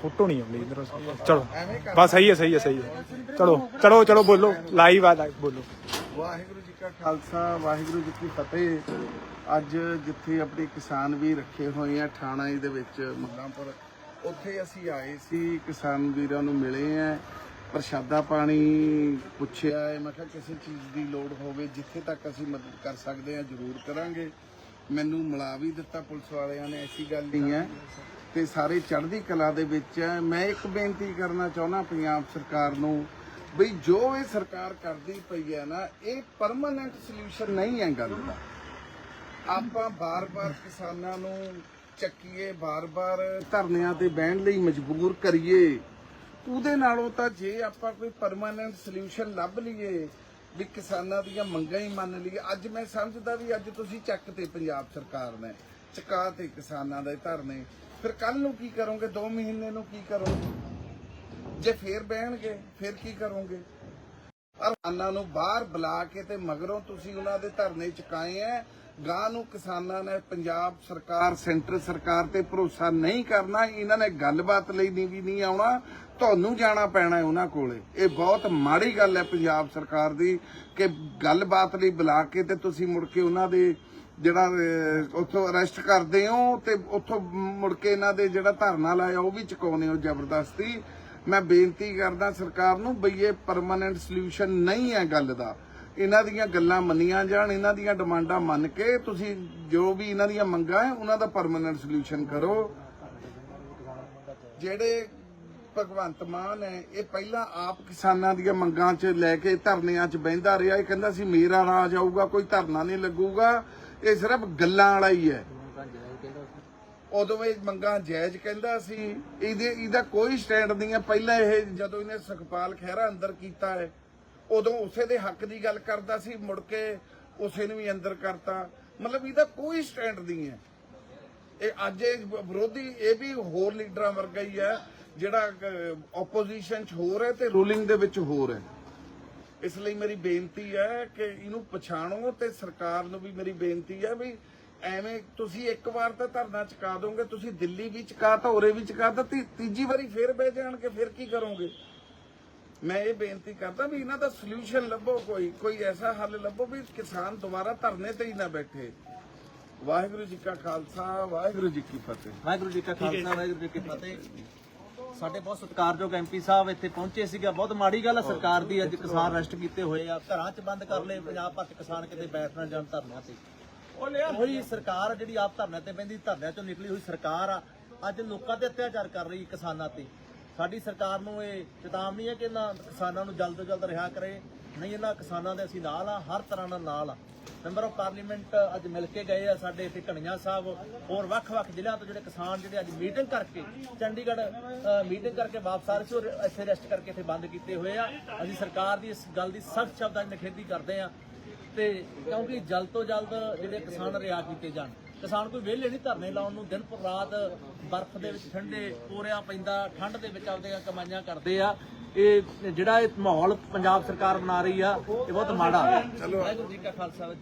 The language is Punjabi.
ਫੋਟੋ ਨਹੀਂ ਆਉਂਦੀ ਇਧਰੋਂ ਚਲੋ, ਬਸ ਸਹੀ ਹੈ ਸਹੀ ਹੈ ਸਹੀ ਹੈ। ਚਲੋ ਚਲੋ ਚਲੋ ਬੋਲੋ ਲਾਈਵ ਆ ਲਾਈਵ ਬੋਲੋ। ਵਾਹਿਗੁਰੂ ਜੀ ਕਾ ਖਾਲਸਾ, ਵਾਹਿਗੁਰੂ ਜੀ ਕੀ ਫਤਿਹ। ਅੱਜ ਜਿੱਥੇ ਆਪਣੇ ਕਿਸਾਨ ਵੀ ਰੱਖੇ ਹੋਏ ਆ, ਠਾਣਾ ਦੇ ਵਿੱਚ, ਮੱਲਾਂਪੁਰ, ਉੱਥੇ ਅਸੀਂ ਆਏ ਸੀ, ਕਿਸਾਨ ਵੀਰਾਂ ਨੂੰ ਮਿਲੇ ਆ, ਪ੍ਰਸ਼ਾਦਾ ਪਾਣੀ ਪੁੱਛਿਆ ਹੈ ਮੈਂ ਕਿਹਾ ਕਿਸੇ ਚੀਜ਼ ਦੀ ਲੋੜ ਹੋਵੇ, ਜਿੱਥੇ ਤੱਕ ਅਸੀਂ ਮਦਦ ਕਰ ਸਕਦੇ ਆ, ਜ਼ਰੂਰ ਕਰਾਂਗੇ। ਮੈਨੂੰ ਮਿਲਾ ਵੀ ਦਿੱਤਾ ਪੁਲਿਸ ਵਾਲਿਆਂ ਨੇ ਐਸੀ ਗੱਲ ਨਹੀਂ ਹੈ। ਤੇ ਸਾਰੇ ਚੜ੍ਹਦੀ ਕਲਾ ਦੇ ਵਿੱਚ ਹੈ। ਮੈਂ ਇੱਕ ਬੇਨਤੀ ਕਰਨਾ ਚਾਹੁੰਦਾ ਪੰਜਾਬ ਸਰਕਾਰ ਨੂੰ ਬਈ ਜੋ ਇਹ ਸਰਕਾਰ ਕਰਦੀ ਪਈ ਹੈ ਨਾ ਇਹ ਪਰਮਾਨੈਂਟ ਸੋਲੂਸ਼ਨ ਨਹੀਂ ਹੈ ਗੱਲ ਦਾ। ਆਪਾਂ ਬਾਰ-ਬਾਰ ਕਿਸਾਨਾਂ ਨੂੰ ਚੱਕੀਏ ਬਾਰ-ਬਾਰ ਧਰਨਿਆਂ ਤੇ ਬਹਿਣ ਲਈ ਮਜਬੂਰ ਕਰੀਏ। ਉਹਦੇ ਨਾਲੋਂ ਤਾਂ ਜੇ ਆਪਾਂ ਕੋਈ ਪਰਮਾਨੈਂਟ ਸੋਲੂਸ਼ਨ ਲੱਭ ਲਈਏ ਵੀ ਕਿਸਾਨਾਂ ਦੀਆਂ ਮੰਗਾਂ ਹੀ ਮੰਨ ਲਈਏ। ਅੱਜ ਮੈਂ ਸਮਝਦਾ ਵੀ ਅੱਜ ਤੁਸੀਂ ਚੱਕ ਤੇ ਪੰਜਾਬ ਸਰਕਾਰ ਨੇ, ਚਕਾ ਤੇ ਕਿਸਾਨਾਂ ਦੇ ਧਰਨੇ। ਫਿਰ ਕੱਲ ਨੂੰ ਕੀ ਕਰੋਗੇ? 2 ਮਹੀਨੇ ਨੂੰ ਕੀ ਕਰੋਗੇ? ਜੇ ਫੇਰ ਬਹਿਣਗੇ, ਫਿਰ ਕੀ ਕਰੋਗੇ? ਕਿਸਾਨਾਂ ਨੂੰ ਬਾਹਰ ਬੁਲਾ ਕੇ ਤੇ ਮਗਰੋਂ ਤੁਸੀਂ ਉਹਨਾਂ ਦੇ ਧਰਨੇ ਚਕਾਏ ਐ। ਗਾਂ ਨੂੰ ਕਿਸਾਨਾਂ ਨੇ ਪੰਜਾਬ ਸਰਕਾਰ, ਸੈਂਟਰ ਸਰਕਾਰ ਤੇ ਭਰੋਸਾ ਨਹੀਂ ਕਰਨਾ, ਇਹਨਾਂ ਨੇ ਗੱਲਬਾਤ ਲਈ ਨਹੀਂ ਵੀ ਨਹੀਂ ਆਉਣਾ, ਤੁਹਾਨੂੰ ਜਾਣਾ ਪੈਣਾ ਹੈ ਉਹਨਾਂ ਕੋਲੇ। ਇਹ ਬਹੁਤ ਮਾੜੀ ਗੱਲ ਹੈ ਪੰਜਾਬ ਸਰਕਾਰ ਦੀ ਕਿ ਗੱਲਬਾਤ ਲਈ ਬੁਲਾ ਕੇ ਤੇ ਤੁਸੀਂ ਮੁੜ ਕੇ ਉਹਨਾਂ ਦੇ ਜਿਹੜਾ ਉੱਥੋਂ ਅਰੈਸਟ ਕਰਦੇ ਹੋ ਤੇ ਉੱਥੋਂ ਮੁੜ ਕੇ ਇਹਨਾਂ ਦੇ ਜਿਹੜਾ ਧਰਨਾ ਲਾਇਆ ਉਹ ਵੀ ਚੁਕਾਉਂਦੇ ਹੋ ਜ਼ਬਰਦਸਤੀ। ਮੈਂ ਬੇਨਤੀ ਕਰਦਾ ਸਰਕਾਰ ਨੂੰ ਬਈ ਇਹ ਪਰਮਾਨੈਂਟ ਸੋਲੂਸ਼ਨ ਨਹੀਂ ਹੈ ਗੱਲ ਦਾ। ਇਹਨਾਂ ਦੀਆਂ ਗੱਲਾਂ ਮੰਨੀਆਂ ਜਾਣ, ਇਹਨਾਂ ਦੀਆਂ ਡਿਮਾਂਡਾਂ ਮੰਨ ਕੇ ਤੁਸੀਂ ਜੋ ਵੀ ਇਹਨਾਂ ਦੀਆਂ ਮੰਗਾਂ ਹੈ, ਉਹਨਾਂ ਦਾ ਪਰਮਾਨੈਂਟ ਸੋਲੂਸ਼ਨ ਕਰੋ। ਜਿਹੜੇ ਭਗਵੰਤ ਮਾਨ ਹੈ, ਇਹ ਪਹਿਲਾਂ ਆਪ ਕਿਸਾਨਾਂ ਦੀਆਂ ਮੰਗਾਂ 'ਚ ਲੈ ਕੇ ਧਰਨਿਆਂ 'ਚ ਬਹਿੰਦਾ ਰਿਹਾ। ਇਹ ਕਹਿੰਦਾ ਸੀ, ਮੇਰਾ ਰਾਜ ਆਊਗਾ, ਕੋਈ ਧਰਨਾ ਨਹੀਂ ਲੱਗੂਗਾ। ਇਹ ਸਿਰਫ ਗੱਲਾਂ ਵਾਲਾ ਹੀ ਹੈ। ਉਦੋਂ ਇਹ ਮੰਗਾਂ ਜਾਇਜ਼ ਕਹਿੰਦਾ ਸੀ। ਇਹਦੇ, ਇਹਦਾ ਕੋਈ ਸਟੈਂਡ ਨਹੀਂ ਹੈ। ਪਹਿਲਾਂ ਇਹ ਜਦੋਂ ਇਹਨੇ ਸੁਖਪਾਲ ਖਹਿਰਾ ਅੰਦਰ ਕੀਤਾ ਹੈ ਉਦੋਂ ਉਸੇ ਦੇ ਹੱਕ ਦੀ ਗੱਲ ਕਰਦਾ ਸੀ, ਮੁੜ ਕੇ ਉਸੇ ਨੂੰ ਵੀ ਅੰਦਰ ਕਰਤਾ। ਮਤਲਬ ਇਹਦਾ ਕੋਈ ਸਟੈਂਡ ਨਹੀਂ ਹੈ। ਇਹ ਅੱਜ ਇਹ ਵਿਰੋਧੀ, ਇਹ ਵੀ ਹੋਰ ਲੀਡਰਾਂ ਵਰਗਾ ਹੀ ਹੈ, ਜਿਹੜਾ ਆਪੋਜੀਸ਼ਨ 'ਚ ਹੋਰ ਹੈ ਤੇ ਰੂਲਿੰਗ ਦੇ ਵਿੱਚ ਹੋਰ ਹੈ। ਇਸ ਲਈ ਮੇਰੀ ਬੇਨਤੀ ਹੈ ਕਿ ਇਹਨੂੰ ਪਛਾਣੋ ਤੇ ਸਰਕਾਰ ਨੂੰ ਵੀ ਮੇਰੀ ਬੇਨਤੀ ਹੈ ਵੀ ਐਵੇਂ ਤੁਸੀਂ ਇੱਕ ਵਾਰ ਤਾਂ ਧਰਨਾ ਚੁਕਾ ਦੋਗੇ, ਤੁਸੀਂ ਦਿੱਲੀ ਵੀ ਚੁਕਾ ਤਾਂ, ਉਰੇ ਵੀ ਚੁਕਾ ਤਾਂ, ਤੀਜੀ ਵਾਰੀ ਫੇਰ ਬਹਿ ਜਾਣਗੇ, ਫਿਰ ਕੀ ਕਰੋਗੇ? ਮੈਂ ਇਹ ਬੇਨਤੀ ਕਰਦਾ ਵੀ ਇਹਨਾਂ ਦਾ ਸੋਲੂਸ਼ਨ ਲੱਭੋ ਕੋਈ ਕੋਈ ਐਸਾ ਹੱਲ ਲੱਭੋ ਵੀ ਕਿਸਾਨ ਦੁਬਾਰਾ ਧਰਨੇ ਤੇ ਹੀ ਨਾ ਬੈਠੇ। ਵਾਹਿਗੁਰੂ ਜੀ ਕਾ ਖਾਲਸਾ ਵਾਹਿਗੁਰੂ ਜੀ ਕੀ ਫਤਿਹ। ਵਾਹਿਗੁਰੂ ਜੀ ਕਾ ਖਾਲਸਾ ਵਾਹਿਗੁਰੂ ਜੀ ਕੀ ਫਤਿਹ। ਸਾਡੇ ਬਹੁਤ ਸਤਿਕਾਰਯੋਗ ਐਮਪੀ ਸਾਹਿਬ ਇੱਥੇ ਪਹੁੰਚੇ ਸੀਗਾ। ਬਹੁਤ ਮਾੜੀ ਗੱਲ ਹੈ ਸਰਕਾਰ ਦੀ ਅੱਜ ਕਿਸਾਨ ਅਰੈਸਟ ਕੀਤੇ ਹੋਏ ਆ। ਘਰਾਂ 'ਚ ਬੰਦ ਕਰ ਲਏ ਪੰਜਾਬ ਭਰ 'ਚ ਕਿਸਾਨ ਕਿਤੇ ਬੈਠ ਨਾ ਜਾਣ ਧਰਨਿਆਂ ਤੇ। ਉਹੀ ਸਰਕਾਰ ਜਿਹੜੀ ਆਪ ਧਰਨਿਆਂ ਤੇ ਬੈਂਦੀ ਧਰਨਿਆਂ 'ਚੋਂ ਨਿਕਲੀ ਹੋਈ ਸਰਕਾਰ ਆ। ਅੱਜ ਲੋਕਾਂ ਤੇ ਅਤਿਆਚਾਰ ਕਰ ਰਹੀ ਕਿਸਾਨਾਂ ਤੇ। ਸਾਡੀ ਸਰਕਾਰ ਨੂੰ ਇਹ ਚੇਤਾਵਨੀ ਹੈ ਕਿ ਇਹਨਾਂ ਕਿਸਾਨਾਂ ਨੂੰ ਜਲਦ ਤੋਂ ਜਲਦ ਰਿਹਾ ਕਰੇ। ਨਹੀਂ, ਇਹਨਾਂ ਕਿਸਾਨਾਂ ਦੇ ਅਸੀਂ ਨਾਲ ਆ, ਹਰ ਤਰ੍ਹਾਂ ਨਾਲ ਨਾਲ ਆ। ਮੈਂਬਰ ਆਫ ਪਾਰਲੀਮੈਂਟ ਅੱਜ ਮਿਲ ਕੇ ਗਏ ਆ ਸਾਡੇ ਇੱਥੇ ਕਣੀਆਂ ਸਾਹਿਬ, ਹੋਰ ਵੱਖ-ਵੱਖ ਜ਼ਿਲ੍ਹਿਆਂ ਤੋਂ ਜਿਹੜੇ ਕਿਸਾਨ ਜਿਹੜੇ ਅੱਜ ਮੀਟਿੰਗ ਕਰਕੇ, ਚੰਡੀਗੜ੍ਹ ਮੀਟਿੰਗ ਕਰਕੇ ਵਾਪਸ ਆ ਰਹੇ ਸੀ, ਔਰ ਇੱਥੇ ਰੈਸਟ ਕਰਕੇ ਇੱਥੇ ਬੰਦ ਕੀਤੇ ਹੋਏ ਆ। ਅਸੀਂ ਸਰਕਾਰ ਦੀ ਇਸ ਗੱਲ ਦੀ ਸਖਤ ਸ਼ਬਦਾਂ 'ਚ ਨਿਖੇਧੀ ਕਰਦੇ ਆ ਤੇ ਕਿਉਂਕਿ ਜਲਦ ਤੋਂ ਜਲਦ ਜਿਹੜੇ ਕਿਸਾਨ ਰਿਹਾ ਕੀਤੇ ਜਾਣ। ਕਿਸਾਨ ਕੋਈ ਵਿਹਲੇ ਨਹੀਂ ਧਰਨੇ ਲਾਉਣ ਨੂੰ ਦਿਨ ਪਰ ਰਾਤ ਬਰਫ਼ ਦੇ ਵਿੱਚ ਠੰਡੇ ਪੂਰਿਆ ਪੈਂਦਾ ਠੰਡ ਦੇ ਵਿੱਚ ਆਪਦੀਆਂ ਕਮਾਈਆਂ ਕਰਦੇ ਆ। ਇਹ ਜਿਹੜਾ ਇਹ ਮਾਹੌਲ ਪੰਜਾਬ ਸਰਕਾਰ ਬਣਾ ਰਹੀ ਆ ਇਹ ਬਹੁਤ ਮਾੜਾ ਵਾਹਿਗੁਰੂ ਜੀ ਕਾ ਖਾਲਸਾ